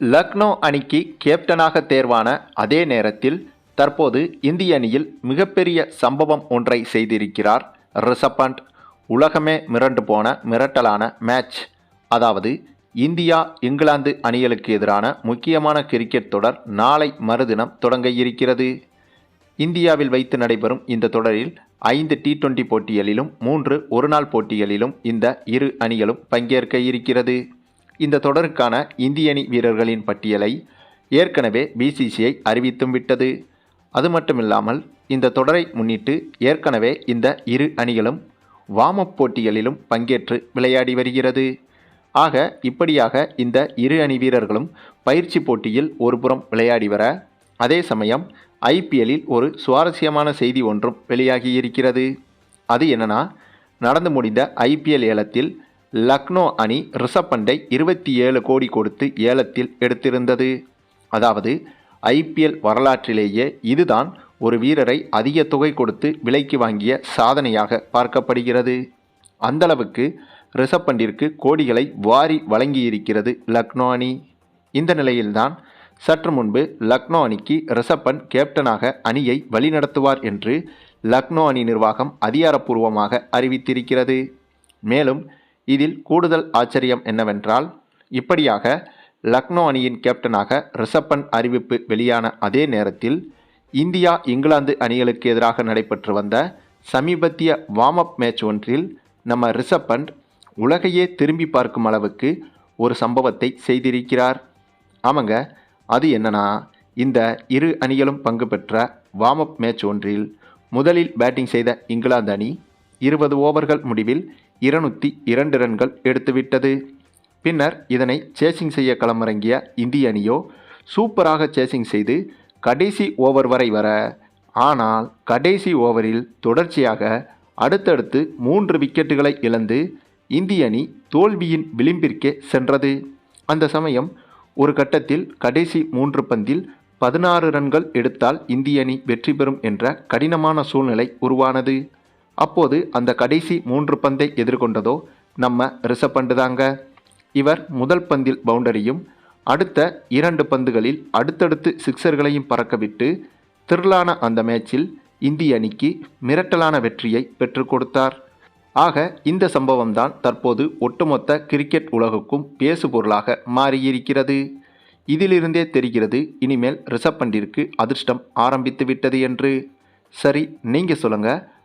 லக்னோ அணிக்கு கேப்டனாக தேர்வான அதே நேரத்தில் தற்போது இந்திய அணியில் மிகப்பெரிய சம்பவம் ஒன்றை செய்திருக்கிறார் ரிஷப் பண்ட் உலகமே மிரண்டு போன மிரட்டலான மேட்ச். அதாவது இந்தியா இங்கிலாந்து அணிகளுக்கு எதிரான முக்கியமான கிரிக்கெட் தொடர் நாளை மறுதினம் தொடங்க இருக்கிறது. இந்தியாவில் வைத்து நடைபெறும் இந்த தொடரில் ஐந்து டி டுவெண்டி போட்டிகளிலும் மூன்று ஒருநாள் போட்டிகளிலும் இந்த இரு அணிகளும் பங்கேற்க இருக்கிறது. இந்த தொடருக்கான இந்திய அணி வீரர்களின் பட்டியலை ஏற்கனவே பிசிசிஐ அறிவித்தும் விட்டது. அது மட்டுமில்லாமல் இந்த தொடரை முன்னிட்டு ஏற்கனவே இந்த இரு அணிகளும் வாமப் போட்டிகளிலும் பங்கேற்று விளையாடி வருகிறது. ஆக இப்படியாக இந்த இரு அணி வீரர்களும் பயிற்சி போட்டியில் ஒருபுறம் விளையாடி வர அதே சமயம் ஐபிஎல்லில் ஒரு சுவாரஸ்யமான செய்தி ஒன்றும் வெளியாகி இருக்கிறது. அது என்னன்னா நடந்து முடிந்த ஐபிஎல் ஏலத்தில் லக்னோ அணி ரிஷப் பண்டை இருபத்தி ஏழு கோடி கொடுத்து ஏலத்தில் எடுத்திருந்தது. அதாவது ஐபிஎல் வரலாற்றிலேயே இதுதான் ஒரு வீரரை அதிக தொகை கொடுத்து விலைக்கு வாங்கிய சாதனையாக பார்க்கப்படுகிறது. அந்தளவுக்கு ரிஷப் பண்டிற்கு கோடிகளை வாரி வழங்கியிருக்கிறது லக்னோ அணி. இந்த நிலையில்தான் சற்று முன்பு லக்னோ அணிக்கு ரிஷப் பண்ட் கேப்டனாக அணியை வழிநடத்துவார் என்று லக்னோ அணி நிர்வாகம் அதிகாரப்பூர்வமாக அறிவித்திருக்கிறது. மேலும் இதில் கூடுதல் ஆச்சரியம் என்னவென்றால் இப்படியாக லக்னோ அணியின் கேப்டனாக ரிஷப் பண்ட் அறிவிப்பு வெளியான அதே நேரத்தில் இந்தியா இங்கிலாந்து அணிகளுக்கு எதிராக நடைபெற்று வந்த சமீபத்திய வார்ம் அப் மேட்ச் ஒன்றில் நம்ம ரிஷப் பண்ட் உலகையே திரும்பி பார்க்கும் அளவுக்கு ஒரு சம்பவத்தை செய்திருக்கிறார். ஆமாங்க அது என்னன்னா இந்த இரு அணிகளும் பங்கு பெற்ற வார்ம் அப் மேட்ச் ஒன்றில் முதலில் பேட்டிங் செய்த இங்கிலாந்து அணி இருபது ஓவர்கள் முடிவில் இருநூற்றி இரண்டு ரன்கள் எடுத்துவிட்டது. பின்னர் இதனை சேசிங் செய்ய களமிறங்கிய இந்திய அணியோ சூப்பராக சேசிங் செய்து கடைசி ஓவர் வரை வர. ஆனால் கடைசி ஓவரில் தொடர்ச்சியாக அடுத்தடுத்து மூன்று விக்கெட்டுகளை இழந்து இந்திய அணி தோல்வியின் விளிம்பிற்கே சென்றது. அந்த சமயம் ஒரு கட்டத்தில் கடைசி மூன்று பந்தில் பதினாறு ரன்கள் எடுத்தால் இந்திய அணி வெற்றி பெறும் என்ற கடினமான சூழ்நிலை உருவானது. அப்போது அந்த கடைசி மூன்று பந்தை எதிர்கொண்டதோ நம்ம ரிஷப் பண்டு தாங்க. இவர் முதல் பந்தில் பவுண்டரியும் அடுத்த இரண்டு பந்துகளில் அடுத்தடுத்து சிக்சர்களையும் பறக்கவிட்டு திரளான அந்த மேட்சில் இந்திய அணிக்கு மிரட்டலான வெற்றியை பெற்றுக் கொடுத்தார். ஆக இந்த சம்பவம்தான் தற்போது ஒட்டுமொத்த கிரிக்கெட் உலகுக்கும் பேசுபொருளாக மாறியிருக்கிறது. இதிலிருந்தே தெரிகிறது இனிமேல் ரிஷப் பண்டிற்கு அதிர்ஷ்டம் ஆரம்பித்து விட்டது என்று. சரி நீங்கள் சொல்லுங்கள்